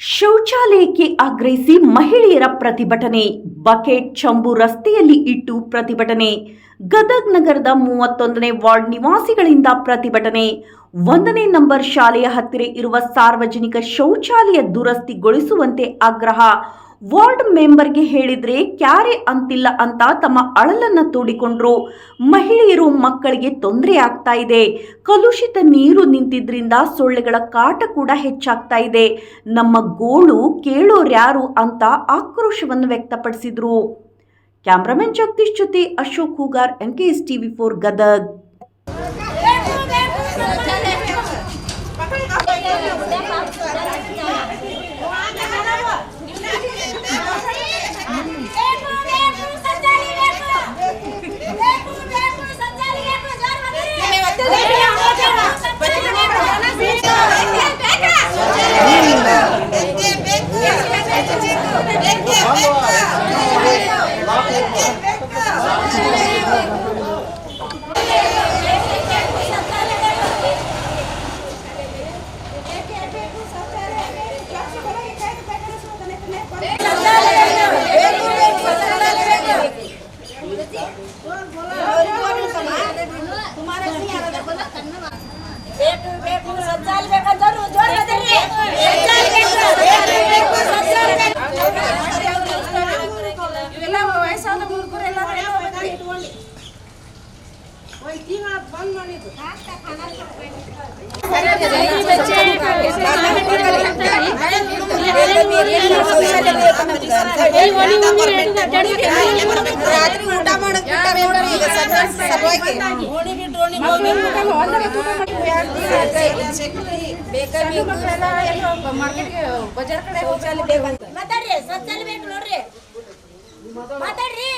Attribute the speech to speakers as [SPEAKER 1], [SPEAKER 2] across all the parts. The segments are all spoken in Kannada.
[SPEAKER 1] ಶೌಚಾಲಯಕ್ಕೆ ಆಗ್ರಹಿಸಿ ಮಹಿಳೆಯರ ಪ್ರತಿಭಟನೆ. ಬಕೆಟ್ ಚಂಬು ರಸ್ತೆಯಲ್ಲಿ ಇಟ್ಟು ಪ್ರತಿಭಟನೆ. ಗದಗ್ ನಗರದ ಮೂವತ್ತೊಂದನೇ ವಾರ್ಡ್ ನಿವಾಸಿಗಳಿಂದ ಪ್ರತಿಭಟನೆ. ಒಂದನೇ ನಂಬರ್ ಶಾಲೆಯ ಹತ್ತಿರ ಇರುವ ಸಾರ್ವಜನಿಕ ಶೌಚಾಲಯ ದುರಸ್ತಿಗೊಳಿಸುವಂತೆ ಆಗ್ರಹ. ವಾರ್ಡ್ ಮೆಂಬರ್ಗೆ ಹೇಳಿದ್ರೆ ಕ್ಯಾರೆ ಅಂತಿಲ್ಲ ಅಂತ ತಮ್ಮ ಅಳಲನ್ನ ತೋಡಿಕೊಂಡ್ರು. ಮಹಿಳೆಯರು ಮಕ್ಕಳಿಗೆ ತೊಂದರೆ ಆಗ್ತಾ ಇದೆ. ಕಲುಷಿತ ನೀರು ನಿಂತಿದ್ರಿಂದ ಸೊಳ್ಳೆಗಳ ಕಾಟ ಕೂಡ ಹೆಚ್ಚಾಗ್ತಾ ಇದೆ. ನಮ್ಮ ಗೋಳು ಕೇಳೋರ್ಯಾರು ಅಂತ ಆಕ್ರೋಶವನ್ನು ವ್ಯಕ್ತಪಡಿಸಿದ್ರು. ಕ್ಯಾಮ್ರಾಮನ್ ಜಗದೀಶ್ ಜೊತೆ Ashok Hugar N K TV for Gadag
[SPEAKER 2] ಬೇಕು ಬೇಕು ಸಜ್ಜಾಲ್ ಬೇಕಂತವ್ರು ಜೋರ್ ಅದರಿ ಸಜ್ಜಾಲ್ ಬೇಕು ಸಜ್ಜಾಲ್ ಬೇಕು ಸಜ್ಜಾಲ್ ಬೇಕು ಇವೆಲ್ಲ ವಯಸ್ಸಾದ ಮುದುಕರು ಎಲ್ಲ ಇಟ್ಕೊಂಡು ಒಂದ್ ತಿಂಗಳ ಬಂದ್ ಮಾಡಿದ್ದು
[SPEAKER 3] ರಾತ್ರಿ ಊಟ ಮಾಡೋದ್ ಬಿಟ್ಟಾರೆ ನೋಡ್ರಿ ಈಗ ಸದ್ಯ ಸಲುವಾಗಿ.
[SPEAKER 2] ಮಾತಾಡ್ರಿ ಸಜ್ಜಾಲ್ ಬೇಕು ನೋಡ್ರಿ. ಮಾತಾಡ್ರಿ.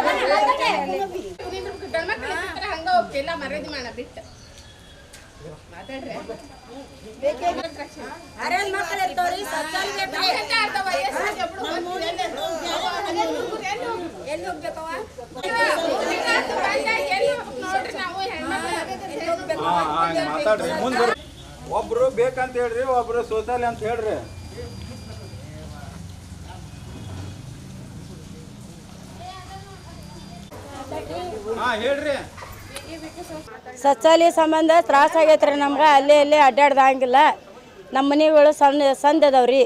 [SPEAKER 2] ಬನ್ನಿ, ಮಾತಾಡ್ರಿ.
[SPEAKER 4] ಹಂಗ ಹೋಗ್ತಿಲ್ಲ ಮರ್ಯಾದೆ ಮಾಡ ಬಿಟ್ಟು.
[SPEAKER 5] ಮಾತಾಡ್ರಿ ಮುಂದೆ ಒಬ್ರು ಬೇಕಂತ ಹೇಳ್ರಿ ಒಬ್ರು ಸೋಸಲ್ ಅಂತ ಹೇಳ್ರಿ. ಹಾ ಹೇಳ್ರಿ.
[SPEAKER 6] ಶೌಚಾಲಯ ಸಂಬಂಧ ತ್ರಾಸ ಆಗೈತ್ರಿ ನಮ್ಗೆ. ಅಲ್ಲೇ ಇಲ್ಲೇ ಅಡ್ಡಾಡ್ದಂಗಿಲ್ಲ ನಮ್ಮ ಮನೆಗಳು ಸಣ್ಣ ಸಂದ್ ಅದಾವ್ರಿ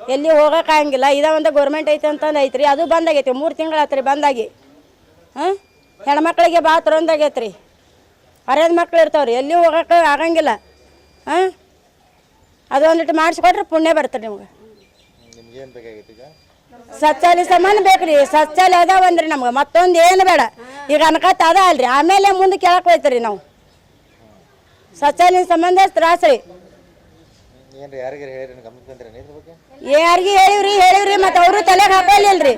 [SPEAKER 6] ಎಲ್ಲಿ ಹೋಗಕ್ಕೆ ಇದೇ ಇದ ಒಂದು ಗೌರ್ಮೆಂಟ್ ಐತೆ ಅಂತಂದು ಐತ್ರಿ. ಅದು ಬಂದಾಗೈತಿ ಮೂರು ತಿಂಗಳು ಆತ್ರಿ ಬಂದಾಗಿ ಹಾಂ? ಹೆಣ್ಮಕ್ಳಿಗೆ ಭಾಳ ತೊಂದಾಗೈತ್ರಿ ರೀ ಹರಿಯದ ಮಕ್ಳು ಇರ್ತಾವ್ರಿ. ಎಲ್ಲಿ ಹೋಗೋಕೆ ಆಗಂಗಿಲ್ಲ. ಹಾಂ? ಅದು ಒಂದಿಟ್ಟು ಮಾಡಿಸ್ಕೊಟ್ರೆ ಪುಣ್ಯ ಬರ್ತಾರೆ ನಿಮ್ಗೆ. ಶೌಚಾಲಯ ಸಂಬಂಧ ಬೇಕ್ರಿ. ಶೌಚಾಲಯ ಅದಾವಂದ್ರಿ ನಮ್ಗೆ. ಮತ್ತೊಂದು ಏನು ಬೇಡ. ಈಗ ಅನ್ಕತ್ತ ಅದ ಅಲ್ರಿ. ಆಮೇಲೆ ಮುಂದೆ ಕೇಳಕ್ ಹೋಯ್ತೀರಿ ನಾವು. ಶೌಚಾಲಯ ಸಂಬಂಧ ತ್ರಾಸ ರೀ. ಯಾರಿಗೆ ಹೇಳಿವ್ರಿ? ಹೇಳಿವ್ರಿ ಮತ್ತೆ ಅವರು ತಲೆಗೆ ಹಾಕಲಿಲ್ರಿ.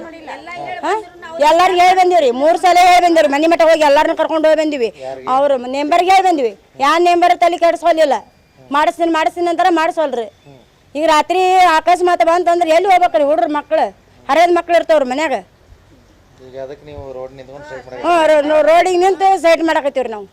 [SPEAKER 6] ಎಲ್ಲಾರ್ಗೆ ಹೇಳಿ ಬಂದಿವ್ರಿ. ಮೂರು ಸಲ ಹೇಳಿ ಬಂದಿವ್ರಿ. ಮನೆ ಮಠ ಹೋಗಿ ಎಲ್ಲಾರನ್ನ ಕರ್ಕೊಂಡು ಹೋಗಿ ಬಂದಿವಿ. ಅವ್ರು ನೇಂಬರ್ಗೆ ಹೇಳಿ ಬಂದಿವಿ. ಯಾವ ನೇಂಬರ್ ತಲೆ ಕೆಡಿಸೋಲಿಲ್ಲ ಮಾಡಿಸ್ತೀನಿ ಮಾಡಿಸ್ತೀನಿ ಅಂತಾರ ಮಾಡಿಸೋಲ್ರಿ ಈಗ ರಾತ್ರಿ ಅಕಸ್ಮಾತ್ ಬಂತಂದ್ರೆ ಎಲ್ಲಿ ಹೋಗ್ಬೇಕ್ರಿ ಹುಡ್ರ ಮಕ್ಳು? ಹರಿಯದ ಮಕ್ಳು ಇರ್ತಾವ್ರಿ ಮನ್ಯಾಗ.
[SPEAKER 7] ಈಗ ಅದಕ್ಕೆ ನೀವು ರೋಡ್ ನಿಂತ್ಕೊಂಡು ಸ್ಟ್ರೈಕ್ ಮಾಡಿ
[SPEAKER 6] ಹಾಂ ರೋಡಿಗೆ ನಿಂತು ಸೈಡ್ ರೀ ನಾವು.